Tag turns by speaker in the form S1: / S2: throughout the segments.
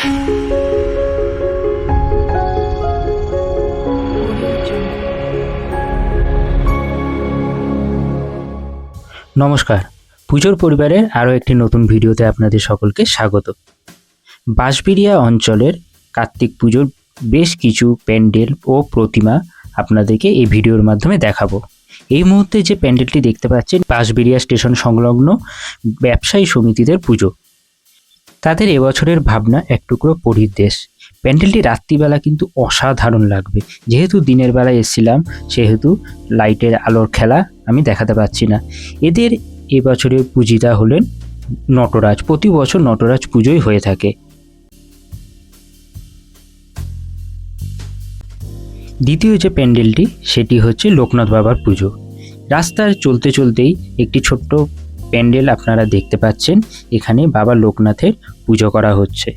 S1: নমস্কার। পুজোর পরিবারের আরও একটি নতুন ভিডিওতে আপনাদের সকলকে স্বাগত। বাঁশবেড়িয়া অঞ্চলের কার্তিক পুজোর বেশ কিছু প্যান্ডেল ও প্রতিমা আপনাদেরকে এই ভিডিওর মাধ্যমে দেখাবো। এই মুহূর্তে যে প্যান্ডেলটি দেখতে পাচ্ছেন, বাঁশবেড়িয়া স্টেশন সংলগ্ন ব্যবসায়ী সমিতিদের পুজো। তাদের এবছরের ভাবনা এক টুকরো পরীর দেশ। প্যান্ডেলটি রাত্রিবেলা কিন্তু অসাধারণ লাগবে। যেহেতু দিনের বেলায় এসেছিলাম, সেহেতু লাইটের আলোর খেলা আমি দেখাতে পাচ্ছি না। এদের এবছরের পূজিতা হলেন নটরাজ। প্রতি বছর নটরাজ পুজোই হয়ে থাকে। দ্বিতীয় যে প্যান্ডেলটি, সেটি হচ্ছে লোকনাথ বাবার পুজো। রাস্তার চলতে চলতেই একটি ছোট্ট প্যান্ডেল আপনারা দেখতে পাচ্ছেন। এখানে বাবা লোকনাথের পুজো করা হচ্ছে।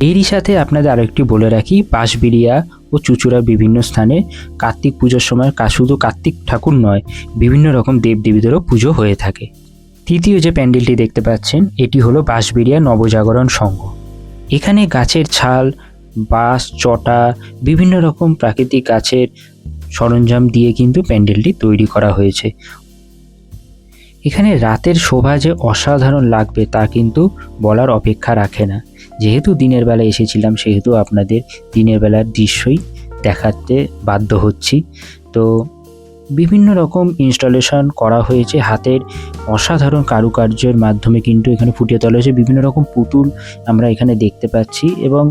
S1: এরই সাথে আপনাদের আরেকটি বলে রাখি, বাঁশবিড়িয়া ও চুচুড়া বিভিন্ন স্থানে কার্তিক পুজোর সময় কা শুধু কার্তিক ঠাকুর নয়, বিভিন্ন রকম দেবদেবীদেরও পুজো হয়ে থাকে। তৃতীয় যে প্যান্ডেলটি দেখতে পাচ্ছেন, এটি হলো বাঁশবেড়িয়া নবজাগরণ সংঘ। এখানে গাছের ছাল, বাঁশ, চটা, বিভিন্ন রকম প্রাকৃতিক গাছের সরঞ্জাম দিয়ে কিন্তু প্যান্ডেলটি তৈরি করা হয়েছে। এখানে রাতের শোভা যে অসাধারণ লাগবে তা কিন্তু বলার অপেক্ষা রাখে না। যেহেতু দিনের বেলা এসেছিলাম, সেহেতু আপনাদের দিনের বেলার দৃশ্যই দেখাতে বাধ্য হচ্ছি। তো বিভিন্ন রকম ইনস্টলেশন করা হয়েছে। হাতের অসাধারণ কারুকার্যের মাধ্যমে কিন্তু এখানে ফুটিয়ে তোলা হয়েছে। বিভিন্ন রকম পুতুল আমরা এখানে দেখতে পাচ্ছি এবং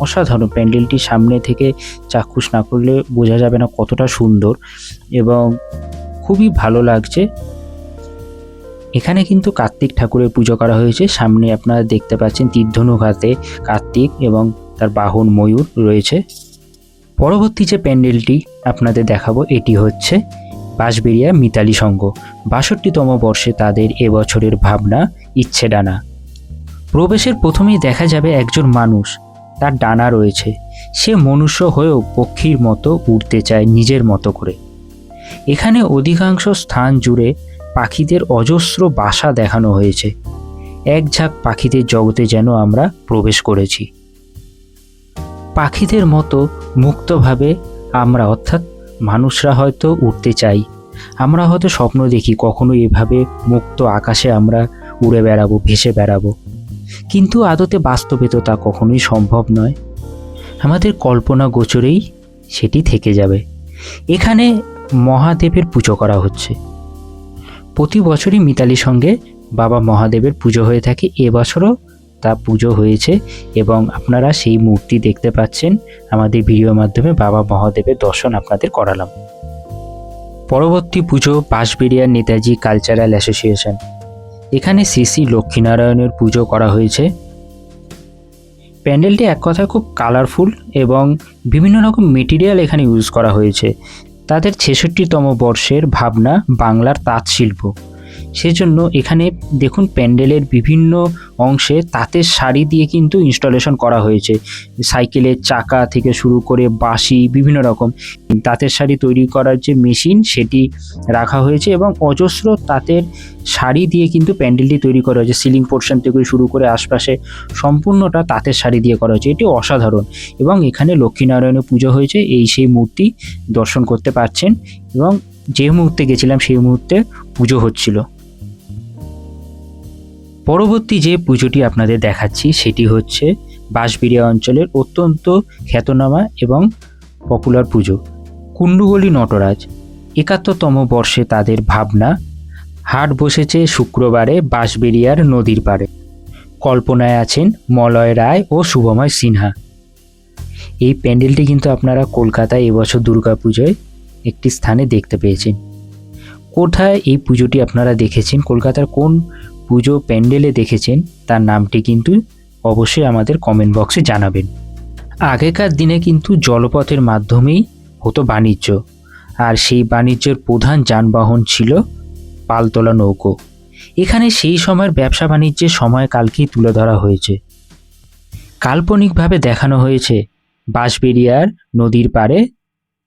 S1: অসাধারণ প্যান্ডেলটি সামনে থেকে চাক্ষুষ না করলে বোঝা যাবে না কতটা সুন্দর এবং খুবই ভালো লাগছে। এখানে কিন্তু কার্তিক ঠাকুরের পুজো করা হয়েছে। সামনে আপনারা দেখতে পাচ্ছেন তীর্ধনুক হাতে কার্তিক এবং তার বাহন ময়ূর রয়েছে। পরবর্তী যে প্যান্ডেলটি আপনাদের দেখাবো, এটি হচ্ছে বাঁশবেড়িয়া মিতালি সংঘ। বাষট্টিতম বর্ষে তাদের এবছরের ভাবনা ইচ্ছে ডানা প্রবেশের প্রথমেই দেখা যাবে একজন মানুষ, তার ডানা রয়েছে। সে মনুষ্য হয়েও পক্ষীর মতো উড়তে চায় নিজের মতো করে। এখানে অধিকাংশ স্থান জুড়ে পাখিদের অজস্র বাসা দেখানো হয়েছে। এক ঝাঁক পাখিদের জগতে যেন আমরা প্রবেশ করেছি। পাখিদের মতো মুক্তভাবে আমরা, অর্থাৎ মানুষরা হয়তো উঠতে চাই। আমরা হয়তো স্বপ্ন দেখি কখনো এভাবে মুক্ত আকাশে আমরা উড়ে বেড়াবো, ভেসে বেড়াবো। কিন্তু আদতে বাস্তবে তো তা কখনোই সম্ভব নয়। আমাদের কল্পনা গোচরেই সেটি থেকে যাবে। এখানে মহাদেবের পুজো করা হচ্ছে। প্রতি বছরই মিতালির সঙ্গে বাবা মহাদেবের পুজো হয়ে থাকে। এবছরও তা পুজো হয়েছে এবং আপনারা সেই মূর্তি দেখতে পাচ্ছেন। আমাদের ভিডিওর মাধ্যমে বাবা মহাদেবের দর্শন আপনাদের করালাম। পরবর্তী পুজো বাঁশবেড়িয়া নেতাজি কালচারাল অ্যাসোসিয়েশন। এখানে শ্রী শ্রী লক্ষ্মীনারায়ণের পুজো করা হয়েছে। প্যান্ডেলটি এক কথায় খুব কালারফুল এবং বিভিন্ন রকম মেটেরিয়াল এখানে ইউজ করা হয়েছে। তাদের ছেষট্টিতম বর্ষের ভাবনা বাংলার তাঁত শিল্প সেজন্য এখানে দেখুন প্যান্ডেলের বিভিন্ন অংশে তাঁতের শাড়ি দিয়ে কিন্তু ইনস্টলেশন করা হয়েছে। সাইকেলের চাকা থেকে শুরু করে বাঁশি, বিভিন্ন রকম। তাঁতের শাড়ি তৈরি করার যে মেশিন, সেটি রাখা হয়েছে এবং অজস্র তাঁতের শাড়ি দিয়ে কিন্তু প্যান্ডেলটি তৈরি করা হয়েছে। সিলিং পোর্শন থেকে শুরু করে আশপাশে সম্পূর্ণটা তাঁতের শাড়ি দিয়ে করা হয়েছে। এটি অসাধারণ এবং এখানে লক্ষ্মীনারায়ণের পুজো হয়েছে। এই সেই মূর্তি দর্শন করতে পারছেন এবং যে মুহূর্তে গেছিলাম সেই মুহূর্তে পুজো হচ্ছিল। পরবর্তী যে পুজোটি আপনাদের দেখাচ্ছি সেটি হচ্ছে বাঁশবেড়িয়া অঞ্চলের অত্যন্ত খ্যাতনামা এবং পপুলার পুজো, কুণ্ডুগলি নটরাজ। একাত্তরতম বর্ষে তাদের ভাবনা, হাট বসেছে শুক্রবারে বাঁশবেড়িয়ার নদীর পাড়ে। কল্পনায় আছেন মলয় রায় ও শুভময় সিনহা। এই প্যান্ডেলটি কিন্তু আপনারা কলকাতায় এবছর দুর্গাপুজোয় একটি স্থানে দেখতে পেয়েছেন। কোথায় এই পুজোটি আপনারা দেখেছেন? কলকাতার কোন পুজো প্যান্ডেলে দেখেছেন? তার নামটি কিন্তু অবশ্যই আমাদের কমেন্ট বক্সে জানাবেন। আগেকার দিনে কিন্তু জলপথের মাধ্যমেই হতো বাণিজ্য। আর সেই বাণিজ্যের প্রধান যানবাহন ছিল পালতোলা নৌকো। এখানে সেই সময়ের ব্যবসা বাণিজ্যের সময়কালকেই তুলে ধরা হয়েছে। কাল্পনিকভাবে দেখানো হয়েছে, বাঁশবেড়িয়ার নদীর পাড়ে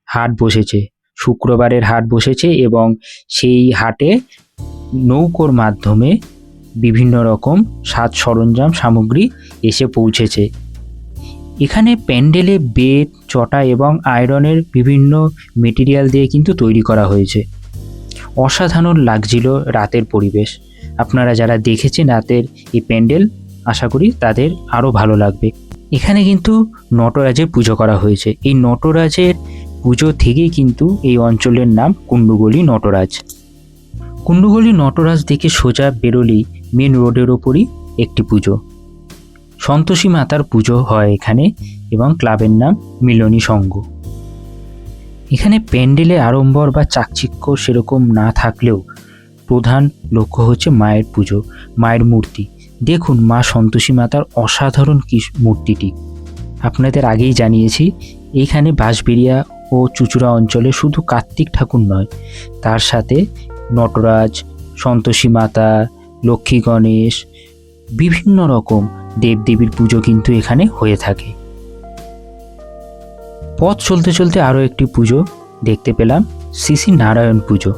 S1: হাট বসেছে। শুক্রবারের হাট বসেছে এবং সেই হাটে নৌকোর মাধ্যমে বিভিন্ন রকম সাজ সরঞ্জাম সামগ্রী এসে পৌঁছেছে। এখানে প্যান্ডেলে বেত, চটা এবং আয়রনের বিভিন্ন মেটেরিয়াল দিয়ে কিন্তু তৈরি করা হয়েছে। অসাধারণ লাগছিল রাতের পরিবেশ। আপনারা যারা দেখেছেন রাতের এই প্যান্ডেল, আশা করি তাদের আরও ভালো লাগবে। এখানে কিন্তু নটরাজের পুজো করা হয়েছে। এই নটরাজের পুজো থেকেই কিন্তু এই অঞ্চলের নাম কুণ্ডুগলি নটরাজ। কুণ্ডুগলি নটরাজ দেখে সোজা বেরোলেই মেন রোডের ওপরই একটি পুজো। সন্তোষী মাতার পুজো হয় এখানে এবং ক্লাবের নাম মিলনী সংঘ। এখানে প্যান্ডেলে আড়ম্বর বা চাকচিক্য সেরকম না থাকলেও প্রধান লক্ষ্য হচ্ছে মায়ের পুজো, মায়ের মূর্তি। দেখুন মা সন্তোষী মাতার অসাধারণ কি মূর্তিটি। আপনাদের আগেই জানিয়েছি এইখানে বাঁশবেড়িয়া ও চুচুড়া অঞ্চলে শুধু কার্তিক ঠাকুর নয়, তার সাথে নটরাজ, সন্তোষী মাতা, লক্ষ্মী গণেশ, বিভিন্ন রকম দেবদেবীর পুজো কিন্তু এখানে হয়ে থাকে। পথ চলতে চলতে আরও একটি পুজো দেখতে পেলাম, শ্রী শ্রী নারায়ণ পুজো।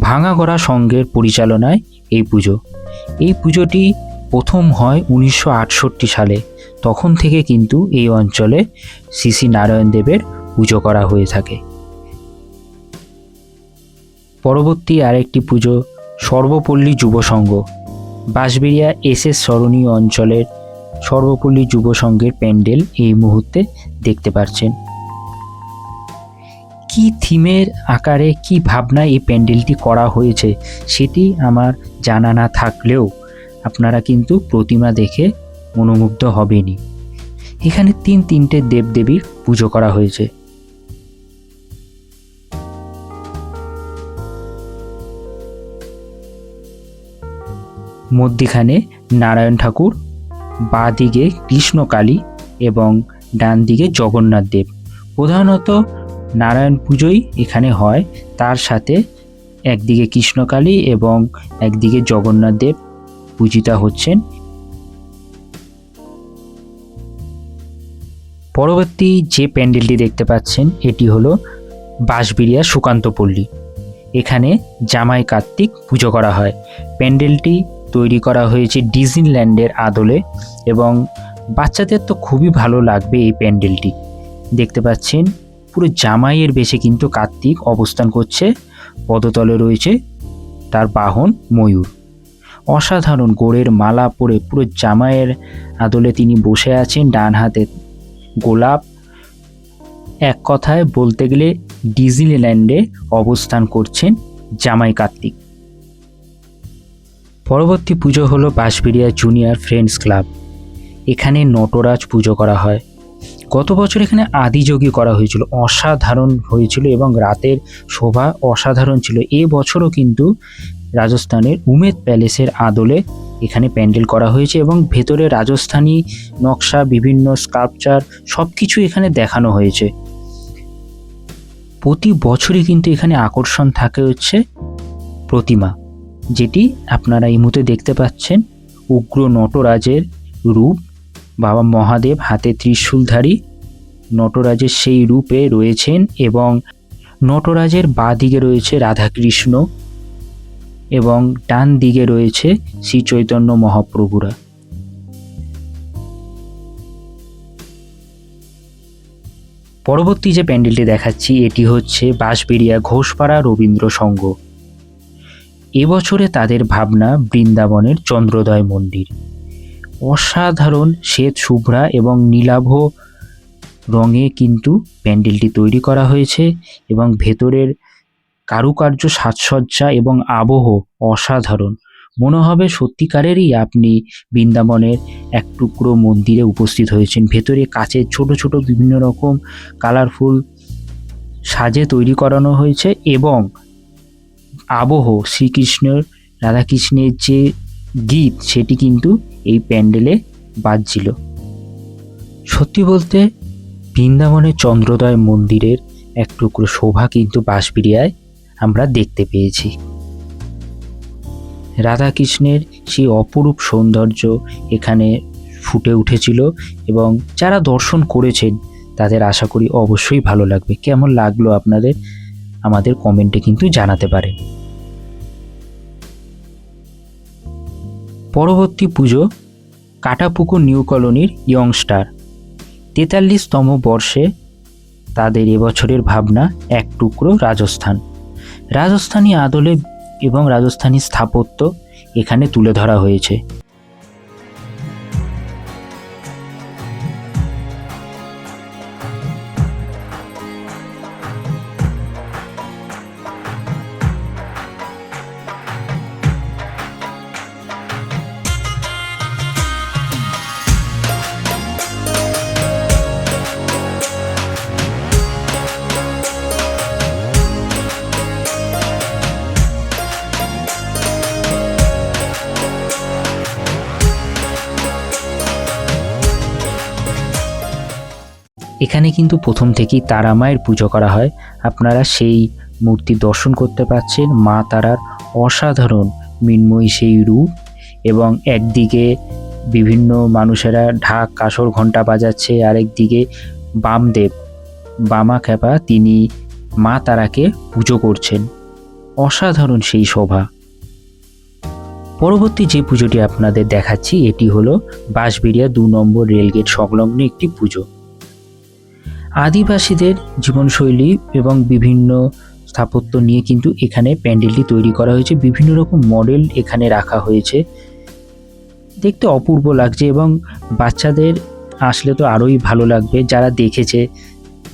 S1: ভাঙাগড়া সংঘের পরিচালনায় এই পুজো। এই পুজোটি প্রথম হয় উনিশশো আটষট্টি সালে। তখন থেকে কিন্তু এই অঞ্চলে শ্রী শ্রী নারায়ণ দেবের পুজো করা হয়ে থাকে। পরবর্তী আরেকটি পুজো সর্বপল্লী যুব সংঘ। বাঁশবেড়িয়া এস এস সরণীয় অঞ্চলের সর্বপল্লী যুব সংঘের প্যান্ডেল এই মুহূর্তে দেখতে পাচ্ছেন কি থিমের আকারে কি ভাবনায় এই প্যান্ডেলটি করা হয়েছে সেটি আমার জানা না থাকলেও আপনারা কিন্তু প্রতিমা দেখে মনোমুগ্ধ হবেনি এখানে তিন তিনটে দেবদেবীর পুজো করা হয়েছে। মধ্যিখানে নারায়ণ ঠাকুর বাঁ দিকে কৃষ্ণকালী এবং ডান দিকে জগন্নাথ দেব। প্রধানত নারায়ণ পুজোই এখানে হয়। তার সাথে একদিকে কৃষ্ণকালী এবং একদিকে জগন্নাথ দেব পূজিতা হচ্ছেন। পরবর্তী যে প্যান্ডেলটি দেখতে পাচ্ছেন, এটি হলো বাঁশবিড়িয়া সুকান্ত পল্লী। এখানে জামাই কার্তিক পুজো করা হয়। প্যান্ডেলটি তৈরি করা হয়েছে ডিজনিল্যান্ডের আদলে এবং বাচ্চাদের তো খুবই ভালো লাগবে এই প্যান্ডেলটি। দেখতে পাচ্ছেন, পুরো জামাইয়ের বেশে কিন্তু কার্তিক অবস্থান করছে, পদতলে রয়েছে তার বাহন ময়ূর। অসাধারণ গোড়ের মালা পরে পুরো জামাইয়ের আদলে তিনি বসে আছেন ডান হাতে। গোলাপ এক কথায় বলতে গেলে ডিজনিল্যান্ডে অবস্থান করছেন জামাই কার্তিক। পরবর্তী পুজো হলো বাঁশবেড়িয়া জুনিয়র ফ্রেন্ডস ক্লাব। এখানে নটরাজ পুজো করা হয়। গত বছর এখানে আদিযোগী করা হয়েছিল। অসাধারণ হয়েছিল এবং রাতের শোভা অসাধারণ ছিল। এ বছরও কিন্তু রাজস্থানের উমেদ প্যালেসের আদলে এখানে প্যান্ডেল করা হয়েছে এবং ভেতরে রাজস্থানী নকশা, বিভিন্ন স্কাল্পচার সব কিছু এখানে দেখানো হয়েছে। প্রতি বছরই কিন্তু এখানে আকর্ষণ থাকে হচ্ছে প্রতিমা। যেটি আপনারা এই মুহূর্তে দেখতে পাচ্ছেন, উগ্র নটরাজের রূপ। বাবা মহাদেব হাতে ত্রিশূলধারী, নটরাজের সেই রূপে রয়েছেন এবং নটরাজের বাঁ দিকে রয়েছে রাধাকৃষ্ণ এবং ডান দিকে রয়েছে শ্রী চৈতন্য মহাপ্রভুরা। পরবর্তী যে প্যান্ডেলটি দেখাচ্ছি, এটি হচ্ছে বাঁশবেড়িয়া ঘোষপাড়া রবীন্দ্র সংঘ। এবছরে তাদের ভাবনা বৃন্দাবনের চন্দ্রোদয় মন্দির। অসাধারণ শ্বেত শুভ্রা এবং নীলাভ রঙে কিন্তু প্যান্ডেলটি তৈরি করা হয়েছে এবং ভেতরের কারুকার্য, সাজসজ্জা এবং আবহ অসাধারণ। মনে হবে সত্যিকারেরই আপনি বৃন্দাবনের এক টুকরো মন্দিরে উপস্থিত হয়েছেন। ভেতরে কাচের ছোট ছোট বিভিন্ন রকম কালারফুল সাজে তৈরি করানো হয়েছে এবং আবহ শ্রীকৃষ্ণের, রাধাকৃষ্ণের যে গীত, সেটি কিন্তু এই প্যান্ডেলে বাজছিল। সত্যি বলতে, বৃন্দাবনের চন্দ্রোদয় মন্দিরের এক টুকরো শোভা কিন্তু বাঁশবিড়িয়ায় আমরা দেখতে পেয়েছি। রাধাকৃষ্ণের সেই অপরূপ সৌন্দর্য এখানে ফুটে উঠেছিল এবং যারা দর্শন করেছেন, তাদের আশা করি অবশ্যই ভালো লাগবে। কেমন লাগল আপনাদের? আমাদের কমেন্টে কিন্তু জানাতে পারেন। পরবর্তী পুজো কাটাপুকুর নিউ কলোনির ইয়ংস্টার তেতাল্লিশতম বর্ষে তাদের এবছরের ভাবনা এক টুকরো রাজস্থান। রাজস্থানী আদলে এবং রাজস্থানী স্থাপত্য এখানে তুলে ধরা হয়েছে। এখানে কিন্তু প্রথম থেকেই তারা মায়ের পুজো করা হয়। আপনারা সেই মূর্তি দর্শন করতে পাচ্ছেন মা তারার অসাধারণ মৃন্ময়ী সেই রূপ এবং একদিকে বিভিন্ন মানুষেরা ঢাক কাসর ঘণ্টা বাজাচ্ছে, আরেকদিকে বামদেব, বামা খ্যাপা তিনি মা তারাকে পুজো করছেন। অসাধারণ সেই শোভা। পরবর্তী যে পুজোটি আপনাদের দেখাচ্ছি, এটি হলো বাঁশবেড়িয়া দু নম্বর রেলগেট সংলগ্ন একটি পুজো। আদিবাসীদের জীবনশৈলী এবং বিভিন্ন স্থাপত্য নিয়ে কিন্তু এখানে প্যান্ডেলটি তৈরি করা হয়েছে। বিভিন্ন রকম মডেল এখানে রাখা হয়েছে। দেখতে অপূর্ব লাগছে এবং বাচ্চাদের আসলে তো আরোই ভালো লাগবে। যারা দেখেছে,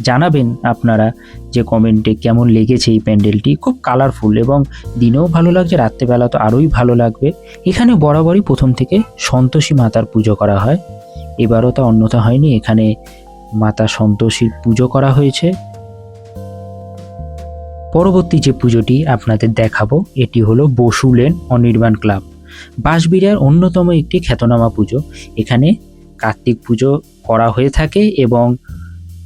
S1: জানাবেন আপনারা যে কমেন্টে কেমন লেগেছে এই প্যান্ডেলটি। খুব কালারফুল এবং দিনেও ভালো লাগছে, রাত্রেবেলা তো আরোই ভালো লাগবে। এখানে বরাবরই প্রথম থেকে সন্তোষী মাতার পুজো করা হয়। এবারও তা অন্যথা হয়নি। এখানে মাতা সন্তোষীর পুজো করা হয়েছে। পরবর্তী যে পুজোটি আপনাদের দেখাবো, এটি হলো বসুলেন অনির্বাণ ক্লাব। বাঁশবিড়ার অন্যতম একটি খ্যাতনামা পুজো। এখানে কার্তিক পুজো করা হয়ে থাকে এবং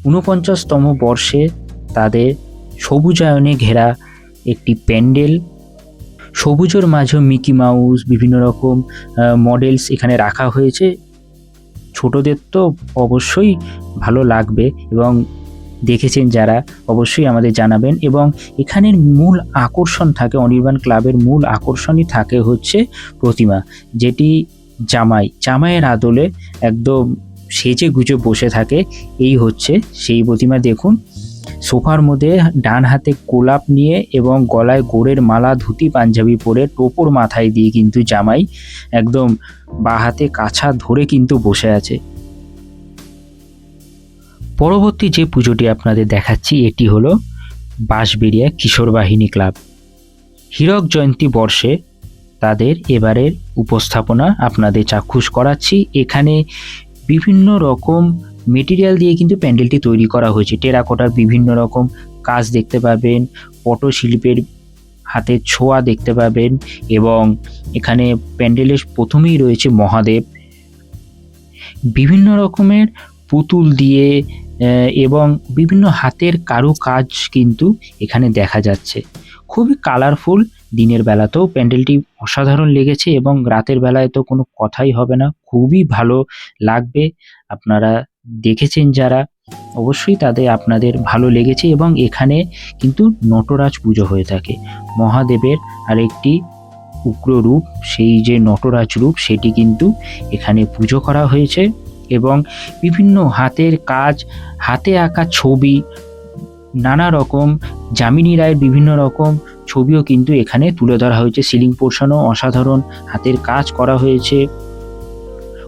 S1: ঊনপঞ্চাশতম বর্ষে তাদের সবুজায়নে ঘেরা একটি প্যান্ডেল। সবুজের মাঝে মিকি মাউস, বিভিন্ন রকম মডেলস এখানে রাখা হয়েছে। ছোটদের তো অবশ্যই ভালো লাগবে এবং দেখেছেন যারা, অবশ্যই আমাদের জানাবেন এবং এখানের মূল আকর্ষণ থাকে, অনির্বাণ ক্লাবের মূল আকর্ষণই থাকে হচ্ছে প্রতিমা, যেটি জামাই, জামাইয়ের আদলে একদম সেজে গুজে বসে থাকে, এই হচ্ছে সেই প্রতিমা। দেখুন সোফার মধ্যে ডান হাতে কোলাপ নিয়ে এবং গলায় গোড়ের মালা, ধুতি, পাঞ্জাবি পরে টোপর মাথায় দিয়ে কিন্তু জামাই একদম বা হাতে কাছা ধরে কিন্তু বসে আছে। পরবর্তী যে পুজোটি আপনাদের দেখাচ্ছি, এটি হলো বাঁশবেড়িয়া কিশোর বাহিনী ক্লাব। হীরক জয়ন্তী বর্ষে তাদের এবারের উপস্থাপনা আপনাদের চাক্ষুষ করাচ্ছি। এখানে বিভিন্ন রকম মেটেরিয়াল দিয়ে কিন্তু প্যান্ডেলটি তৈরি করা হয়েছে। টেরাকোটার বিভিন্ন রকম কাজ দেখতে পাবেন, পটশিল্পের হাতের ছোঁয়া দেখতে পাবেন এবং এখানে প্যান্ডেলের প্রথমেই রয়েছে মহাদেব। বিভিন্ন রকমের পুতুল দিয়ে এবং বিভিন্ন হাতের কারু কাজ কিন্তু এখানে দেখা যাচ্ছে। খুবই কালারফুল দিনের বেলাতেও প্যান্ডেলটি অসাধারণ লেগেছে এবং রাতের বেলায় তো কোনো কথাই হবে না। খুবই ভালো লাগবে। আপনারা দেখেছেন যারা, অবশ্যই তাদের আপনাদের ভালো লেগেছে এবং এখানে কিন্তু নটরাজ পুজো হয়ে থাকে। মহাদেবের আরেকটি উগ্র রূপ, সেই যে নটরাজ রূপ, সেটি কিন্তু এখানে পুজো করা হয়েছে এবং বিভিন্ন হাতের কাজ, হাতে আঁকা ছবি, নানা রকম যামিনী রায়ের বিভিন্ন রকম ছবিও কিন্তু এখানে তুলে ধরা হয়েছে। সিলিং পোর্শনও অসাধারণ, হাতের কাজ করা হয়েছে।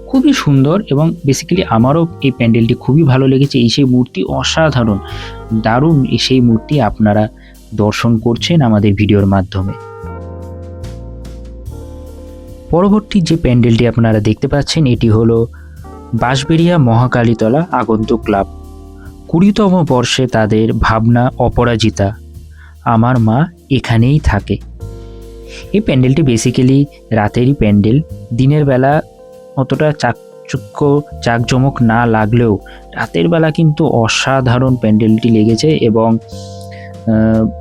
S1: খুবই সুন্দর এবং বেসিক্যালি আমারও এই প্যান্ডেলটি খুবই ভালো লেগেছে। এই সেই মূর্তি অসাধারণ, দারুণ এই সেই মূর্তি আপনারা দর্শন করছেন আমাদের ভিডিওর মাধ্যমে। পরবর্তী যে প্যান্ডেলটি আপনারা দেখতে পাচ্ছেন, এটি হলো বাঁশবেড়িয়া মহাকালীতলা আগন্তুক ক্লাব। কুড়িতম বর্ষে তাদের ভাবনা অপরাজিতা, আমার মা এখানেই থাকে। এই প্যান্ডেলটি বেসিক্যালি রাতেরই প্যান্ডেল, দিনের বেলা অতটা চাকচুক্য, চাকজমক না লাগলেও রাতের বেলা কিন্তু অসাধারণ প্যান্ডেলটি লেগেছে এবং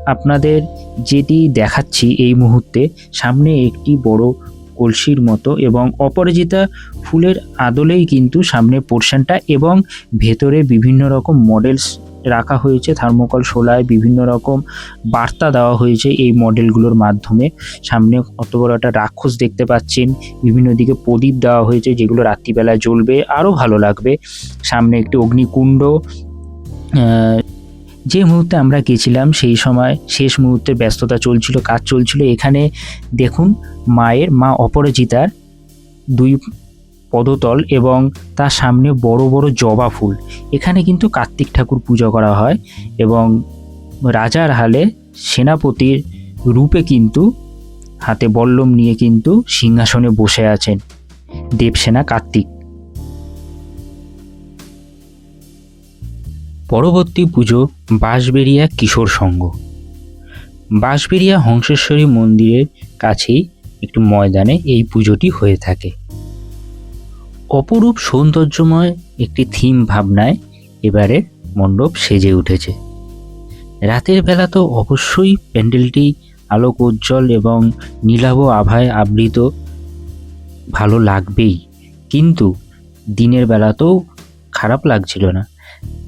S1: আপনাদের যেটি দেখাচ্ছি এই মুহূর্তে সামনে একটি বড় কলসির মতো এবং অপরাজিতা ফুলের আদলেই কিন্তু সামনে পোর্শনটা এবং ভেতরে বিভিন্ন রকম মডেলস রাখা হয়েছে। থার্মোকল শোলায় বিভিন্ন রকম বার্তা দেওয়া হয়েছে এই মডেলগুলোর মাধ্যমে। সামনে কত বড় একটা রাক্ষস দেখতে পাচ্ছেন। বিভিন্ন দিকে প্রদীপ দেওয়া হয়েছে যেগুলো রাত্রিবেলায় জ্বলবে, আরও ভালো লাগবে। সামনে একটি অগ্নিকুণ্ড। যে মুহূর্তে আমরা গেছিলাম সেই সময় শেষ মুহূর্তে ব্যস্ততা চলছিল, কাজ চলছিল। এখানে দেখুন, মায়ের, মা অপরাজিতার দুই পদতল এবং তার সামনে বড় বড় জবা ফুল। এখানে কিন্তু কার্তিক ঠাকুর পুজো করা হয় এবং রাজার হালে সেনাপতির রূপে কিন্তু, হাতে বল্লম নিয়ে কিন্তু সিংহাসনে বসে আছেন দেবসেনা কার্তিক। পরবর্তী পুজো বাঁশবেড়িয়া কিশোর সংঘ। বাঁশবেড়িয়া হংসেশ্বরী মন্দিরের কাছেই একটি ময়দানে এই পুজোটি হয়ে থাকে। অপরূপ সৌন্দর্যময় একটি থিম ভাবনায় এবারে মণ্ডপ সেজে উঠেছে। রাতের বেলা তো অবশ্যই প্যান্ডেলটি আলোক উজ্জ্বল এবং নীলাভ আভায় আবৃত ভালো লাগবেই, কিন্তু দিনের বেলাতেও খারাপ লাগছিল না।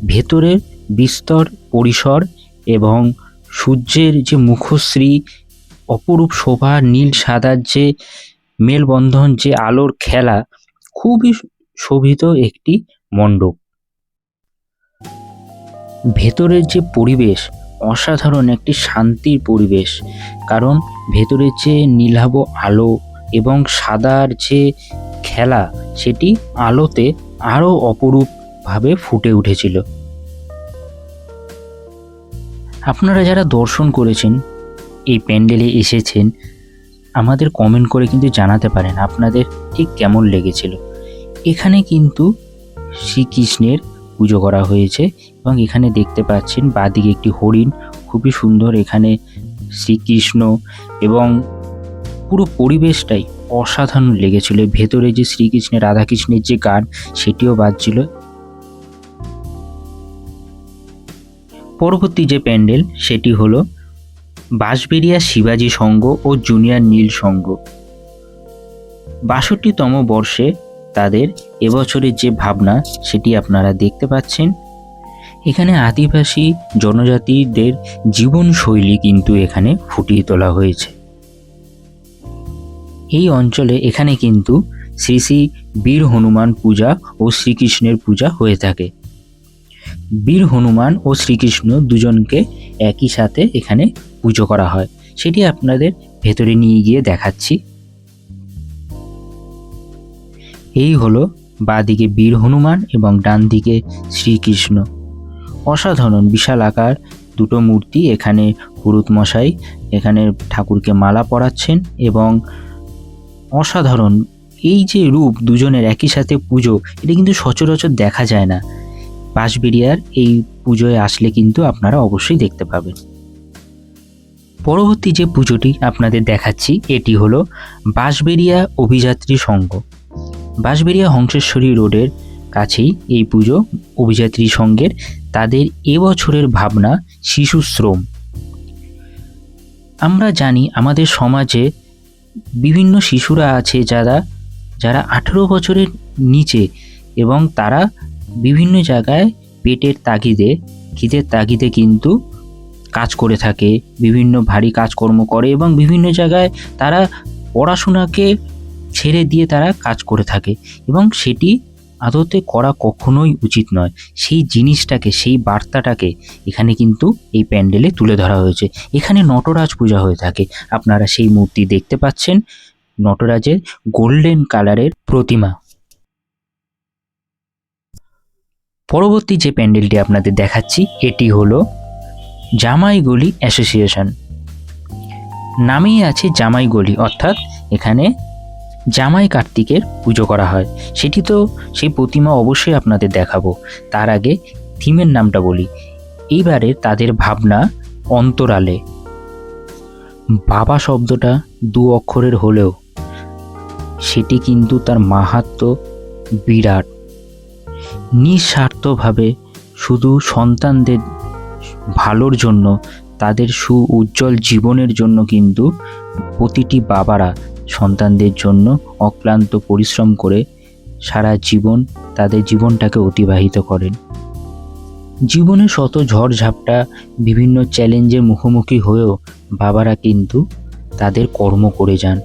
S1: ভেতরের বিস্তর পরিসর এবং সূর্যের যে মুখশ্রী, অপরূপ শোভা, নীল সাদার যে মেলবন্ধন, যে আলোর খেলা খুবই শোভিত একটি মণ্ডপ। ভেতরের যে পরিবেশ, অসাধারণ একটি শান্তির পরিবেশ, কারণ ভেতরের যে নীলাভ আলো এবং সাদার যে খেলা, সেটি আলোতে আরও অপরূপভাবে ফুটে উঠেছিল। আপনারা যারা দর্শন করেছেন, এই প্যান্ডেলে এসেছেন, আমাদের কমেন্ট করে কিন্তু জানাতে পারেন আপনাদের ঠিক কেমন লেগেছিল। এখানে কিন্তু শ্রীকৃষ্ণের পুজো করা হয়েছে এবং এখানে দেখতে পাচ্ছেন বাদিকে একটি হরিণ। খুবই সুন্দর এখানে শ্রীকৃষ্ণ এবং পুরো পরিবেশটাই অসাধারণ লেগেছিল। ভেতরে যে শ্রীকৃষ্ণের রাধাকৃষ্ণের যে গান, সেটিও বাজছিল। পরবর্তী যে প্যান্ডেল, সেটি হলো বাঁশবেড়িয়া শিবাজি সংঘ ও জুনিয়র নীল সংঘ। বাষট্টিতম বর্ষে তাদের এবছরের যে ভাবনা সেটি আপনারা দেখতে পাচ্ছেন। এখানে আদিবাসী জনজাতিদের জীবনশৈলী কিন্তু এখানে ফুটিয়ে তোলা হয়েছে। এই অঞ্চলে এখানে কিন্তু শ্রী শ্রী বীর হনুমান পূজা ও শ্রীকৃষ্ণের পূজা হয়ে থাকে। বীর হনুমান ও শ্রীকৃষ্ণ দুজনকে একই সাথে এখানে পুজো করা হয়। সেটি আপনাদের ভেতরে নিয়ে গিয়ে দেখাচ্ছি। এই হলো বাঁদিকে বীর হনুমান এবং ডান দিকে শ্রীকৃষ্ণ। অসাধারণ, বিশাল আকার, দুটো মূর্তি এখানে পুরুত মশাই এখানে ঠাকুরকে মালা পরাচ্ছেন এবং অসাধারণ, এই যে রূপ দুজনের একই সাথে পুজো, এটা কিন্তু সচরাচর দেখা যায় না। বাঁশবেড়িয়ার এই পুজোয় আসলে কিন্তু আপনারা অবশ্যই দেখতে পাবেন। পরবর্তী যে পুজোটি আপনাদের দেখাচ্ছি, এটি হলো বাঁশবেড়িয়া অভিযাত্রী সংঘ। বাঁশবেড়িয়া হংসেশ্বরী রোডের কাছেই এই পুজো অভিযাত্রী সংঘের তাদের এবছরের ভাবনা শিশু শ্রম। আমরা জানি আমাদের সমাজে বিভিন্ন শিশুরা আছে যারা যারা আঠেরো বছরের নিচে এবং তারা বিভিন্ন জায়গায় পেটের তাগিদে, খিদের তাগিদে কিন্তু কাজ করে থাকে, বিভিন্ন ভারী কাজকর্ম করে এবং বিভিন্ন জায়গায় তারা পড়াশোনাকে ছেড়ে দিয়ে তারা কাজ করে থাকে এবং সেটি আদতে করা কখনোই উচিত নয়। সেই জিনিসটাকে, সেই বার্তাটাকে এখানে কিন্তু এই প্যান্ডেলে তুলে ধরা হয়েছে। এখানে নটরাজ পূজা হয়ে থাকে। আপনারা সেই মূর্তি দেখতে পাচ্ছেন। নটরাজের গোল্ডেন কালারের প্রতিমা। পরবর্তী যে প্যান্ডেলটি আপনাদের দেখাচ্ছি, এটি হলো জামাইগলি অ্যাসোসিয়েশন। নামেই আছে জামাইগলি অর্থাৎ এখানে জামাই কার্তিকের পুজো করা হয়। সেটি তো সেই প্রতিমা অবশ্যই আপনাদের দেখাবো। তার আগে থিমের নামটা বলি। এইবারে তাদের ভাবনা অন্তরালে। বাবা শব্দটা দু অক্ষরের হলেও সেটি কিন্তু তার মাহাত্ম বিরাট। নিঃস্বার্থভাবে শুধু সন্তানদের ভালোর জন্য, তাদের সু উজ্জ্বল জীবনের জন্য কিন্তু প্রতিটি বাবারা সন্তানদের জন্য অক্লান্ত পরিশ্রম করে সারা জীবন তাদের জীবনটাকে অতিবাহিত করেন। জীবনে শত ঝড়ঝাপটা বিভিন্ন চ্যালেঞ্জের মুখোমুখি হয়েও বাবারা কিন্তু তাদের কর্ম করে যান।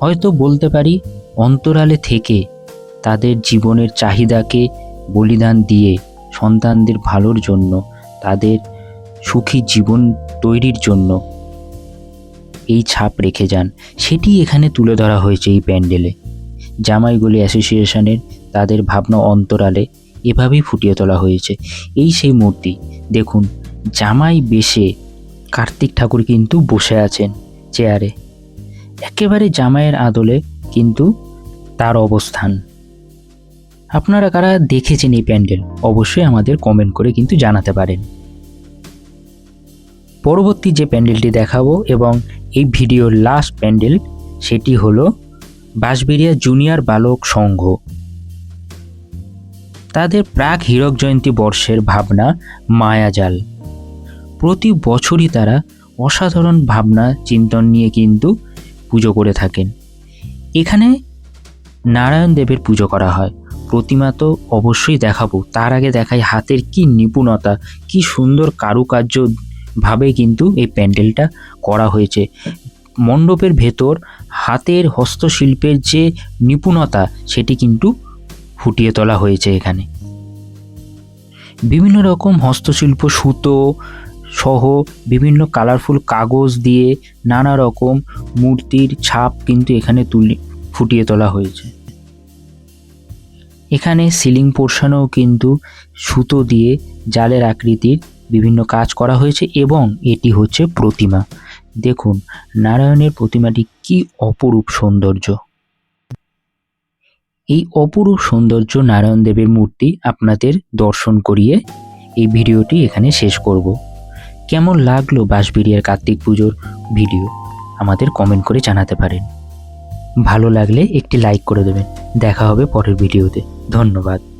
S1: হয়তো বলতে পারি অন্তরালে থেকে তাদের জীবনের চাহিদাকে বলিদান দিয়ে সন্তানদের ভালোর জন্য, তাদের সুখী জীবন তৈরির জন্য এই ছাপ রেখে যান। সেটি এখানে তুলে ধরা হয়েছে এই প্যান্ডেলে। জামাইগুলি অ্যাসোসিয়েশনের তাদের ভাবনা অন্তরালে এভাবেই ফুটিয়ে তোলা হয়েছে। এই সেই মূর্তি, দেখুন, জামাই বেশে কার্তিক ঠাকুর কিন্তু বসে আছেন চেয়ারে। একেবারে জামাইয়ের আদলে কিন্তু তার অবস্থান। আপনারা কারা দেখেছেন এই প্যান্ডেল, অবশ্যই আমাদের কমেন্ট করে কিন্তু জানাতে পারেন। পরবর্তী যে প্যান্ডেলটি দেখাবো এবং এই ভিডিওর লাস্ট প্যান্ডেল, সেটি হলো বাঁশবেড়িয়া জুনিয়র বালক সংঘ। তাদের প্রাক হীরক জয়ন্তী বর্ষের ভাবনা মায়াজাল। প্রতি বছরই তারা অসাধারণ ভাবনা, চিন্তন নিয়ে কিন্তু পুজো করে থাকেন। এখানে নারায়ণ দেবের পুজো করা হয়। প্রতিমা তো অবশ্যই দেখাবো। তার আগে দেখাই হাতের কি নিপুণতা, কি সুন্দর কারুকার্য ভাবে কিন্তু এই প্যান্ডেলটা করা হয়েছে। মণ্ডপের ভেতর হাতের হস্তশিল্পের যে নিপুণতা, সেটি কিন্তু ফুটিয়ে তোলা হয়েছে এখানে। বিভিন্ন রকম হস্তশিল্প, সুতো সহ বিভিন্ন কালারফুল কাগজ দিয়ে নানা রকম মূর্তির ছাপ কিন্তু এখানে তুলে, ফুটিয়ে তোলা হয়েছে। এখানে সিলিং পোর্শনেও কিন্তু সুতো দিয়ে জালের আকৃতির বিভিন্ন কাজ করা হয়েছে এবং এটি হচ্ছে প্রতিমা। দেখুন, নারায়ণের প্রতিমাটি কি অপরূপ সৌন্দর্য। এই অপরূপ সৌন্দর্য নারায়ণ দেবের মূর্তি আপনাদের দর্শন করিয়ে এই ভিডিওটি এখানে শেষ করব। কেমন লাগল বাঁশবিড়িয়ার কার্তিক পুজোর ভিডিও? আমাদের কমেন্ট করে জানাতে পারেন। ভালো লাগলে একটি লাইক করে দেবেন। দেখা হবে পরের ভিডিওতে। ধন্যবাদ।